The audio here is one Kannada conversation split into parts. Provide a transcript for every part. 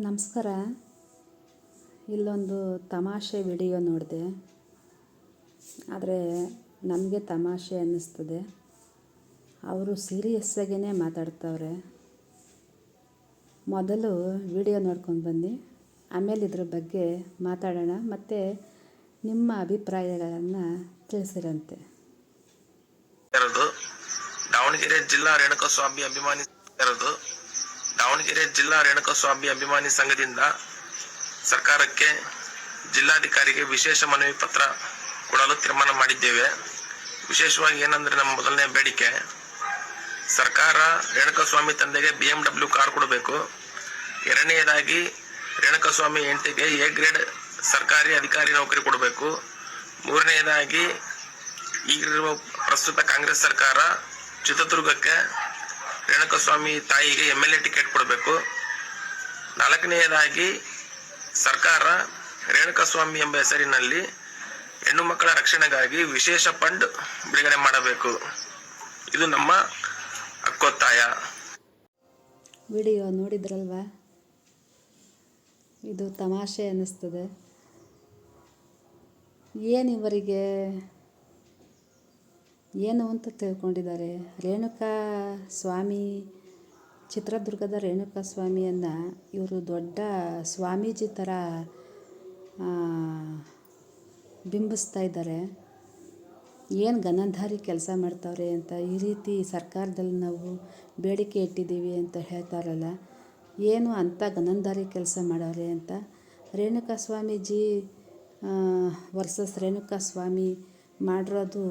ನಮಸ್ಕಾರ. ಇಲ್ಲೊಂದು ತಮಾಷೆ ವಿಡಿಯೋ ನೋಡಿದೆ. ಆದರೆ ನಮಗೆ ತಮಾಷೆ ಅನ್ನಿಸ್ತದೆ. ಅವರು ಸೀರಿಯಸ್ಸಾಗೇ ಮಾತಾಡ್ತವ್ರೆ. ಮೊದಲು ವಿಡಿಯೋ ನೋಡ್ಕೊಂಡು ಬನ್ನಿ. ಆಮೇಲೆ ಇದ್ರ ಬಗ್ಗೆ ಮಾತಾಡೋಣ. ಮತ್ತು ನಿಮ್ಮ ಅಭಿಪ್ರಾಯಗಳನ್ನು ತಿಳಿಸಿರಂತೆ. ದಾವಣಗೆರೆ ಜಿಲ್ಲಾ ರೇಣುಕಸ್ವಾಮಿ ಅಭಿಮಾನಿ ದಾವಣಗೆರೆ ಜಿಲ್ಲಾ ರೇಣುಕಸ್ವಾಮಿ ಅಭಿಮಾನಿ ಸಂಘದಿಂದ ಸರ್ಕಾರಕ್ಕೆ ಜಿಲ್ಲಾಧಿಕಾರಿಗೆ ವಿಶೇಷ ಮನವಿ ಪತ್ರ ಕೊಡಲು ತೀರ್ಮಾನ ಮಾಡಿದ್ದೇವೆ. ವಿಶೇಷವಾಗಿ ಏನಂದ್ರೆ ನಮ್ಮ ಮೊದಲನೇ ಬೇಡಿಕೆ, ಸರ್ಕಾರ ರೇಣುಕಸ್ವಾಮಿ ತಂದೆಗೆ ಬಿ ಎಂ ಡಬ್ಲ್ಯೂ ಕಾರ್ ಕೊಡಬೇಕು. ಎರಡನೆಯದಾಗಿ ರೇಣುಕಸ್ವಾಮಿ ಎಂಟಿಗೆ ಎ ಗ್ರೇಡ್ ಸರ್ಕಾರಿ ಅಧಿಕಾರಿ ನೌಕರಿ ಕೊಡಬೇಕು. ಮೂರನೆಯದಾಗಿ ಈಗಿರುವ ಪ್ರಸ್ತುತ ಕಾಂಗ್ರೆಸ್ ಸರ್ಕಾರ ಚಿತ್ರದುರ್ಗಕ್ಕೆ ರೇಣುಕಸ್ವಾಮಿ ತಾಯಿಗೆ ಎಂ ಎಲ್ ಎ ಟಿಕೆಟ್ ಕೊಡಬೇಕು. ನಾಲ್ಕನೆಯದಾಗಿ ಸರ್ಕಾರ ರೇಣುಕಸ್ವಾಮಿ ಎಂಬ ಹೆಸರಿನಲ್ಲಿ ಹೆಣ್ಣು ಮಕ್ಕಳ ರಕ್ಷಣೆಗಾಗಿ ವಿಶೇಷ ಫಂಡ್ ಬಿಡುಗಡೆ ಮಾಡಬೇಕು. ಇದು ನಮ್ಮ ಹಕ್ಕೊತ್ತಾಯ. ವಿಡಿಯೋ ನೋಡಿದ್ರಲ್ವಾ? ಇದು ತಮಾಷೆ ಅನ್ನಿಸ್ತದೆ. ಏನಿವರಿಗೆ ಏನು ಅಂತ ತಿಳ್ಕೊಂಡಿದ್ದಾರೆ. ರೇಣುಕಾ ಸ್ವಾಮಿ, ಚಿತ್ರದುರ್ಗದ ರೇಣುಕಾ ಸ್ವಾಮಿಯನ್ನು ಇವರು ದೊಡ್ಡ ಸ್ವಾಮೀಜಿ ಥರ ಬಿಂಬಿಸ್ತಾ ಇದ್ದಾರೆ. ಏನು ಗನಂಧಾರಿ ಕೆಲಸ ಮಾಡ್ತಾವ್ರೆ ಅಂತ ಈ ರೀತಿ ಸರ್ಕಾರದಲ್ಲಿ ನಾವು ಬೇಡಿಕೆ ಇಟ್ಟಿದ್ದೀವಿ ಅಂತ ಹೇಳ್ತಾರಲ್ಲ, ಏನು ಅಂಥ ಗನಂಧಾರಿ ಕೆಲಸ ಮಾಡವ್ರೆ ಅಂತ. ರೇಣುಕಾ ಸ್ವಾಮೀಜಿ ವರ್ಸಸ್ ರೇಣುಕಾ ಸ್ವಾಮಿ ಮಾಡಿರೋದು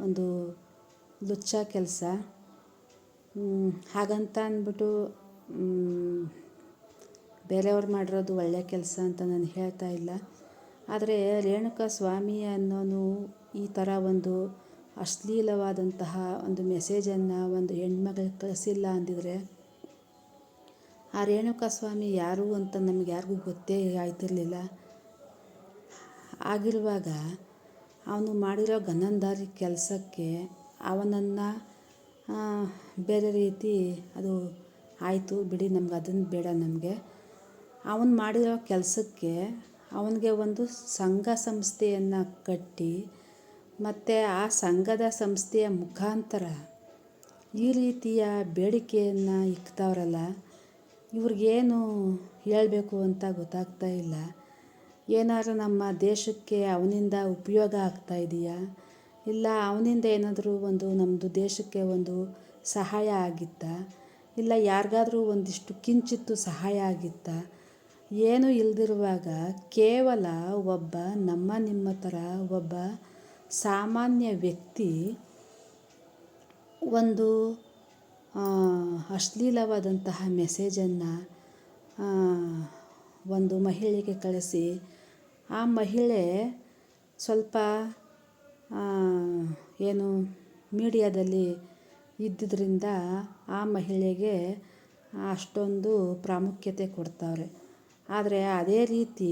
ಒಂದು ಲುಚ್ಚ ಕೆಲಸ. ಹಾಗಂತ ಅಂದ್ಬಿಟ್ಟು ಬೇರೆಯವ್ರು ಮಾಡಿರೋದು ಒಳ್ಳೆಯ ಕೆಲಸ ಅಂತ ನಾನು ಹೇಳ್ತಾ ಇಲ್ಲ. ಆದರೆ ರೇಣುಕಾ ಸ್ವಾಮಿ ಅನ್ನೋನು ಈ ಥರ ಒಂದು ಅಶ್ಲೀಲವಾದಂತಹ ಒಂದು ಮೆಸೇಜನ್ನು ಒಂದು ಹೆಣ್ಮಗಳಿಗೆ ಕಳಿಸಿಲ್ಲ ಅಂದಿದ್ರೆ, ಆ ರೇಣುಕಾ ಸ್ವಾಮಿ ಯಾರು ಅಂತ ನಮ್ಗೆ ಯಾರಿಗೂ ಗೊತ್ತೇ ಆಯ್ತಿರಲಿಲ್ಲ. ಆಗಿರುವಾಗ ಅವನು ಮಾಡಿರೋ ಗನಂದಾರಿ ಕೆಲಸಕ್ಕೆ ಅವನನ್ನು ಬೇರೆ ರೀತಿ ಅದು ಆಯಿತು ಬಿಡಿ ನಮ್ಗೆ ಅದನ್ನು ಬೇಡ ನಮಗೆ. ಅವನು ಮಾಡಿರೋ ಕೆಲಸಕ್ಕೆ ಅವನಿಗೆ ಒಂದು ಸಂಘ ಸಂಸ್ಥೆಯನ್ನು ಕಟ್ಟಿ, ಮತ್ತು ಆ ಸಂಘದ ಸಂಸ್ಥೆಯ ಮುಖಾಂತರ ಈ ರೀತಿಯ ಬೇಡಿಕೆಯನ್ನು ಇಕ್ತವ್ರಲ್ಲ, ಇವ್ರಿಗೇನು ಹೇಳಬೇಕು ಅಂತ ಗೊತ್ತಾಗ್ತಾ ಇಲ್ಲ. ಏನಾದ್ರು ನಮ್ಮ ದೇಶಕ್ಕೆ ಅವನಿಂದ ಉಪಯೋಗ ಆಗ್ತಾ ಇದೆಯಾ? ಇಲ್ಲ, ಅವನಿಂದ ಏನಾದರೂ ಒಂದು ನಮ್ಮದು ದೇಶಕ್ಕೆ ಒಂದು ಸಹಾಯ ಆಗಿತ್ತಾ? ಇಲ್ಲ, ಯಾರಿಗಾದರೂ ಒಂದಿಷ್ಟು ಕಿಂಚಿತ್ತು ಸಹಾಯ ಆಗಿತ್ತಾ? ಏನೂ ಇಲ್ದಿರುವಾಗ ಕೇವಲ ಒಬ್ಬ ನಮ್ಮ ನಿಮ್ಮ ಥರ ಒಬ್ಬ ಸಾಮಾನ್ಯ ವ್ಯಕ್ತಿ ಒಂದು ಅಶ್ಲೀಲವಾದಂತಹ ಮೆಸೇಜನ್ನು ಒಂದು ಮಹಿಳೆಗೆ ಕಳಿಸಿ ಆ ಮಹಿಳೆ ಸ್ವಲ್ಪ ಏನು ಮೀಡಿಯಾದಲ್ಲಿ ಇದ್ದಿದ್ದರಿಂದ ಆ ಮಹಿಳೆಗೆ ಅಷ್ಟೊಂದು ಪ್ರಾಮುಖ್ಯತೆ ಕೊಡ್ತಾವ್ರೆ. ಆದರೆ ಅದೇ ರೀತಿ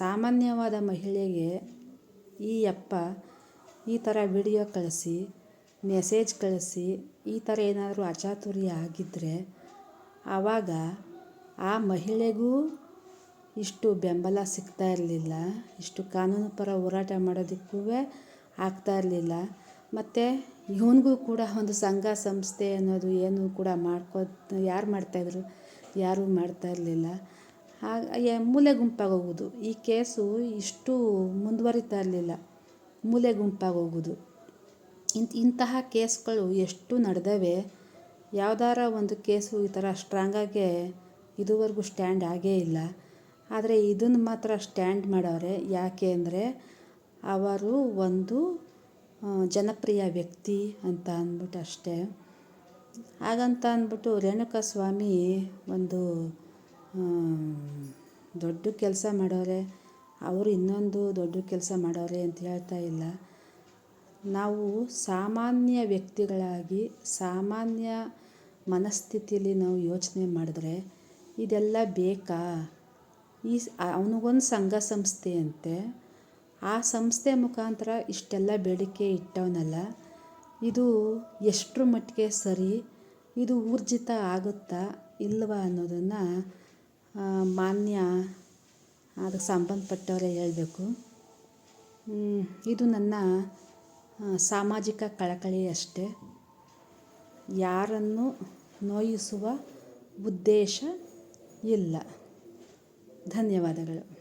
ಸಾಮಾನ್ಯವಾದ ಮಹಿಳೆಗೆ ಈ ಅಪ್ಪ ಈ ಥರ ವಿಡಿಯೋ ಕಳಿಸಿ, ಮೆಸೇಜ್ ಕಳಿಸಿ, ಈ ಥರ ಏನಾದರೂ ಅಚಾತುರ್ಯ ಆಗಿದ್ದರೆ ಆವಾಗ ಆ ಮಹಿಳೆಗೂ ಇಷ್ಟು ಬೆಂಬಲ ಸಿಗ್ತಾ ಇರಲಿಲ್ಲ. ಇಷ್ಟು ಕಾನೂನು ಪರ ಹೋರಾಟ ಮಾಡೋದಕ್ಕೂ ಆಗ್ತಾ ಇರಲಿಲ್ಲ. ಮತ್ತು ಇವನಿಗೂ ಕೂಡ ಒಂದು ಸಂಘ ಸಂಸ್ಥೆ ಅನ್ನೋದು ಏನು ಕೂಡ ಮಾಡ್ಕೋ ಯಾರು ಮಾಡ್ತಾಯಿದ್ರು ಯಾರೂ ಮಾಡ್ತಾ ಇರಲಿಲ್ಲ. ಹಾಗೆ ಮೂಲೆ ಗುಂಪಾಗೋಗೋದು. ಈ ಕೇಸು ಇಷ್ಟು ಮುಂದುವರಿತಾ ಇರಲಿಲ್ಲ. ಮೂಲೆ ಗುಂಪಾಗೋಗೋದು. ಇಂತ, ಇಂತಹ ಕೇಸ್ಗಳು ಎಷ್ಟು ನಡೆದವೆ. ಯಾವ್ದಾರ ಒಂದು ಕೇಸು ಈ ಥರ ಸ್ಟ್ರಾಂಗಾಗೆ ಇದುವರೆಗೂ ಸ್ಟ್ಯಾಂಡ್ ಆಗೇ ಇಲ್ಲ. ಆದರೆ ಇದನ್ನು ಮಾತ್ರ ಸ್ಟ್ಯಾಂಡ್ ಮಾಡವ್ರೆ ಯಾಕೆ ಅಂದರೆ ಅವರು ಒಂದು ಜನಪ್ರಿಯ ವ್ಯಕ್ತಿ ಅಂತ ಅಂದ್ಬಿಟ್ಟು ಅಷ್ಟೇ. ಹಾಗಂತ ಅಂದ್ಬಿಟ್ಟು ರೇಣುಕಾ ಸ್ವಾಮಿ ಒಂದು ದೊಡ್ಡ ಕೆಲಸ ಮಾಡೋರೆ. ಅವರು ಇನ್ನೊಂದು ದೊಡ್ಡ ಕೆಲಸ ಮಾಡೋರೆ ಅಂತ ಹೇಳ್ತಾ ಇಲ್ಲ. ನಾವು ಸಾಮಾನ್ಯ ವ್ಯಕ್ತಿಗಳಾಗಿ ಸಾಮಾನ್ಯ ಮನಸ್ಥಿತಿಯಲ್ಲಿ ನಾವು ಯೋಚನೆ ಮಾಡಿದ್ರೆ ಇದೆಲ್ಲ ಬೇಕಾ? ಈ ಅವನಿಗೊಂದು ಸಂಘ ಸಂಸ್ಥೆ ಅಂತೆ. ಆ ಸಂಸ್ಥೆ ಮುಖಾಂತರ ಇಷ್ಟೆಲ್ಲ ಬೇಡಿಕೆ ಇಟ್ಟವನಲ್ಲ. ಇದು ಎಷ್ಟರ ಮಟ್ಟಿಗೆ ಸರಿ, ಇದು ಊರ್ಜಿತ ಆಗುತ್ತಾ ಇಲ್ವಾ ಅನ್ನೋದನ್ನು ಮಾನ್ಯ ಅದಕ್ಕೆ ಸಂಬಂಧಪಟ್ಟವರೇ ಹೇಳಬೇಕು. ಇದು ನನ್ನ ಸಾಮಾಜಿಕ ಕಳಕಳಿ ಅಷ್ಟೇ. ಯಾರನ್ನು ನೋಯಿಸುವ ಉದ್ದೇಶ ಇಲ್ಲ. ಧನ್ಯವಾದಗಳು.